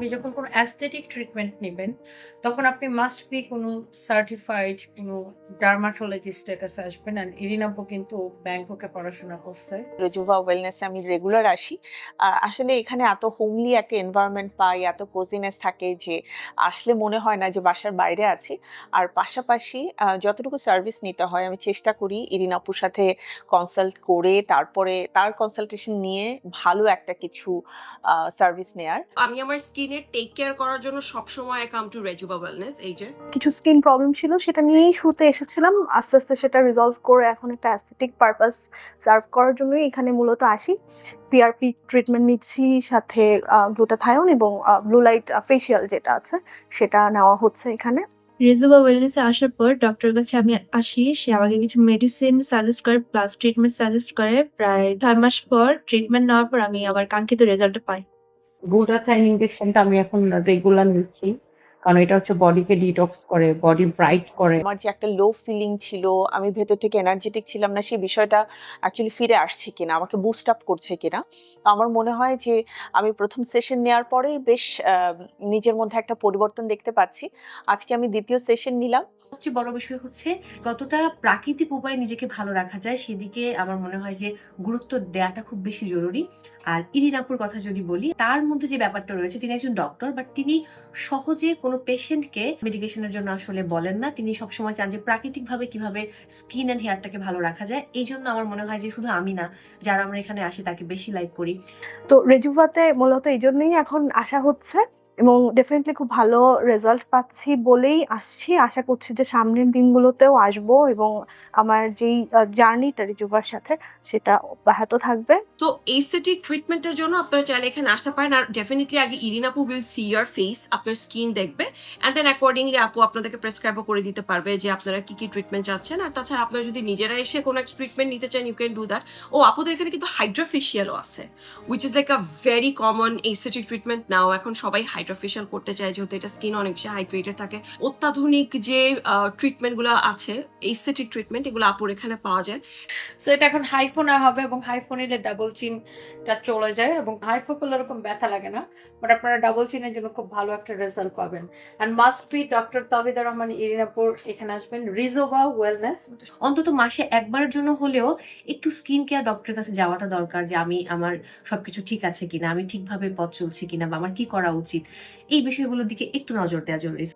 আপনি যখন কোনো অ্যাস্থেটিক ট্রিটমেন্ট নেবেন তখন আপনি মাস্ট বি কোনো সার্টিফাইড কোনো ডার্মাটোলজিস্টের কাছে আসবেন অ্যান্ড ইরিনাপো কিন্তু ব্যাংককে পড়াশোনা করছে। রেজুভা ওয়েলনেসে আমি রেগুলার আসি। আসলে এখানে এত হোমলি একটা এনভায়রনমেন্ট পাই এত কোজিনেস থাকে যে আসলে মনে হয় না যে বাসার বাইরে আছি। আর পাশাপাশি যতটুকু সার্ভিস নিতে হয় আমি চেষ্টা করি ইরিন আপুর সাথে কনসাল্ট করে তারপরে তার কনসালটেশন নিয়ে ভালো একটা কিছু সার্ভিস নেয়ার। আমি আমার স্কিনের টেক কেয়ার করার জন্য সবসময় কাম টু রেজুবা ওয়েলনেস এই যে। কিছু স্কিন প্রবলেম ছিল সেটা নিয়েই শুরুতে এসেছিলাম। আস্তে আস্তে সেটা রিজলভ করে এখন একটা অ্যাস্থেটিক পারপাস সার্ভ করার জন্যই এখানে মূলত আসি। পিআরপি ট্রিটমেন্ট নিচ্ছি সাথে গ্লুটাথায়ন এবং ব্লু লাইট ফেশিয়াল যেটা আছে সেটা নেওয়া হচ্ছে এখানে। রেজুবা ওয়েলনেসে আসার পর ডক্টরের কাছে আমি আসি সে আমাকে কিছু মেডিসিন সাজেস্ট করে প্লাস ট্রিটমেন্ট সাজেস্ট করে। প্রায় ছয় মাস পর ট্রিটমেন্ট নেওয়ার পর আমি আবার কাঙ্ক্ষিত রেজাল্ট পাই। গ্লুটাথাইন ইঞ্জেকশনটা আমি এখন রেগুলার নিচ্ছি। কারণ এটা হচ্ছে বডিকে ডিটক্স করে বডি ব্রাইট করে। আমার যে একটা লো ফিলিং ছিল, আমি ভেতর থেকে এনার্জেটিক ছিলাম না, সেই বিষয়টা অ্যাকচুয়ালি ফিরে আসছে কিনা, আমাকে বুস্ট আপ করছে কিনা। তো আমার মনে হয় যে, আমি প্রথম সেশন নেওয়ার পরেই বেশ নিজের মধ্যে একটা পরিবর্তন দেখতে পাচ্ছি। আজকে আমি দ্বিতীয় সেশন নিলাম। সবচেয়ে বড় বিষয় হচ্ছে কতটা প্রাকৃতিক উপায়ে নিজেকে ভালো রাখা যায়, সেদিকে আমার মনে হয় যে গুরুত্ব দেওয়াটা খুব বেশি জরুরি। আর ইরিনাপুর কথা যদি বলি, তার মধ্যে যে ব্যাপারটা রয়েছে, তিনি একজন ডক্টর বাট তিনি সহজে কোনো পেশেন্টকে মেডিকেশনের জন্য আসলে বলেন না। তিনি সবসময় চান যে প্রাকৃতিকভাবে কীভাবে স্কিন অ্যান্ড হেয়ারটাকে ভালো রাখা যায়। এই জন্য আমার মনে হয় যে শুধু আমি না, যারা আমরা এখানে আসি তাকে বেশি লাইক করি। তো রেজুভাতে মূলত এই জন্যই এখন আসা হচ্ছে এবং ডেফিনেটলি খুব ভালো রেজাল্ট পাচ্ছি বলেই আসছি। আশা করছি যে সামনের দিনগুলোতেও আসব এবং আমার যেই জার্নিটা রিজুভার সাথে সেটা অব্যাহত থাকবে। তো এইস্থেটিক ট্রিটমেন্টের জন্য আপনারা চাইলে এখানে আসতে পারেন আর ডেফিনেটলি আগে ইরিন আপু উইল সি ইয়ার ফেস আপনার স্কিন দেখবে। অ্যান্ড দেন অ্যাকর্ডিংলি আপু আপনাদেরকে প্রেসক্রাইবও করে দিতে পারবে যে আপনারা কি কি ট্রিটমেন্ট চাচ্ছেন। আর তাছাড়া আপনারা যদি নিজেরা এসে কোনো একটা ট্রিটমেন্ট নিতে চান ইউ ক্যান ডু দ্যাট ও, আপুদের এখানে কিন্তু হাইড্রোফেশিয়ালও আছে which is like a very common aesthetic treatment now এখন সবাই হাইড্রোফেশিয়াল করতে চায়, যেহেতু এটা স্কিন অনেক বেশি হাইড্রেটেড থাকে। অত্যাধুনিক যে ট্রিটমেন্টগুলো আছে এইস্থেটিক ট্রিটমেন্ট এগুলো আপুর এখানে পাওয়া যায়। সো এটা এখন হাইফোনা হবে এবং হাইফোন নিলে ডাবল চিনটা চলে যায় এবং হাইফো করলে এরকম ব্যথা লাগে না বাট আপনারা ডাবল চিনের জন্য খুব ভালো একটা রেজাল্ট পাবেন। And must be doctor Tabida Rahman ইরিনাপুর এখানে আসবেন। রিজোভা ওয়েলনেস অন্তত মাসে একবারের জন্য হলেও একটু স্কিন কেয়ার ডক্টরের কাছে যাওয়াটা দরকার যে, আমি আমার সবকিছু ঠিক আছে কিনা, আমি ঠিকভাবে পথ চলছি কিনা বা আমার কি করা উচিত। এই বিষয়গুলোর দিকে একটু নজর দেওয়া জরুরি।